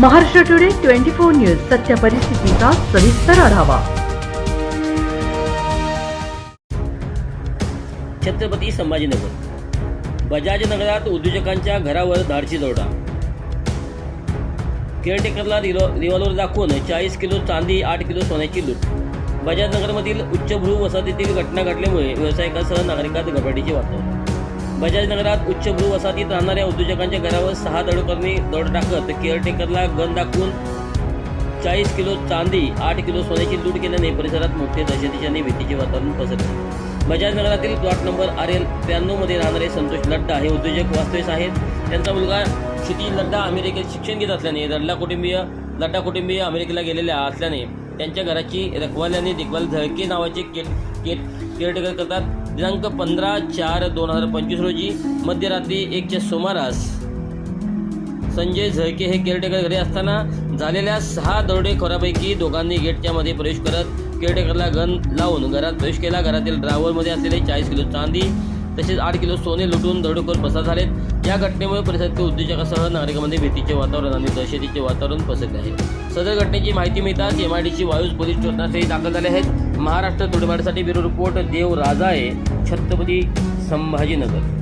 Maharashtra today twenty four news सत्य परिस्थितीचा सविस्तर आढावा. छत्रपती संभाजीनगर. बजाज नगरात उद्योजकांच्या घरावर धाडशी दौडा केअरटेकरला रिव्हॉ रिव्हॉल्वर दाखवून चाळीस किलो चांदी आठ किलो सोन्याची लूट. बजाज नगरमधील उच्चभ्रू वसाहतीतील घटना घडल्यामुळे व्यावसायिकांसह नागरिकात घबराटीचे वातावरण बजाज नगरात उच्चभ्रू वसाहतीत राहणाऱ्या उद्योजकांच्या घरावर सहा दरोडकरांनी दड टाकत केअरटेकरला गन दाखवून चाळीस किलो चांदी आठ किलो सोन्याची लूट केल्याने परिसरात मोठे दहशतीचे आणि भीतीचे वातावरण पसरले. बजाज नगरातील प्लॉट नंबर आर एल त्र्याण्णवमध्ये राहणारे संतोष लड्डा हे उद्योजक वास्तव्यास आहेत. त्यांचा मुलगा क्षितिज लड्डा अमेरिकेत शिक्षण घेत असल्याने लड्डा कुटुंबीय लड्डा कुटुंबीय अमेरिकेला गेलेल्या असल्याने त्यांच्या घराची रखवाली आणि देखभाल झळके नावाचे केट केट केअरटेकर करतात. दिनांक पंधरा चार दोन हजार पंचवीस रोजी मध्यरात्री एकच्या सुमारास संजय झळके हे केअरटेकर घरी असताना झालेल्या सहा दरोडेखोरापैकी दोघांनी गेटच्या मध्ये प्रवेश करत केअरटेकरला गन लावून घरात प्रवेश केला. घरातील ड्रायव्हरमध्ये असलेले चाळीस किलो चांदी तसेच आठ किलो सोने लुटून दरोडेखोर पसार झालेत. या घटनेमुळे परिसरातील उद्योजकासह नागरिकांमध्ये भीतीचे वातावरण आणि दहशतीचे वातावरण पसरले आहे. सदर घटनेची माहिती मिळताच एमआयडीसी वायूज पोलीस घटनास्थळी दाखल झाले आहेत. महाराष्ट्र तुडवाडीसाठी ब्युरो रिपोर्ट देव राजाळे छत्रपती संभाजीनगर.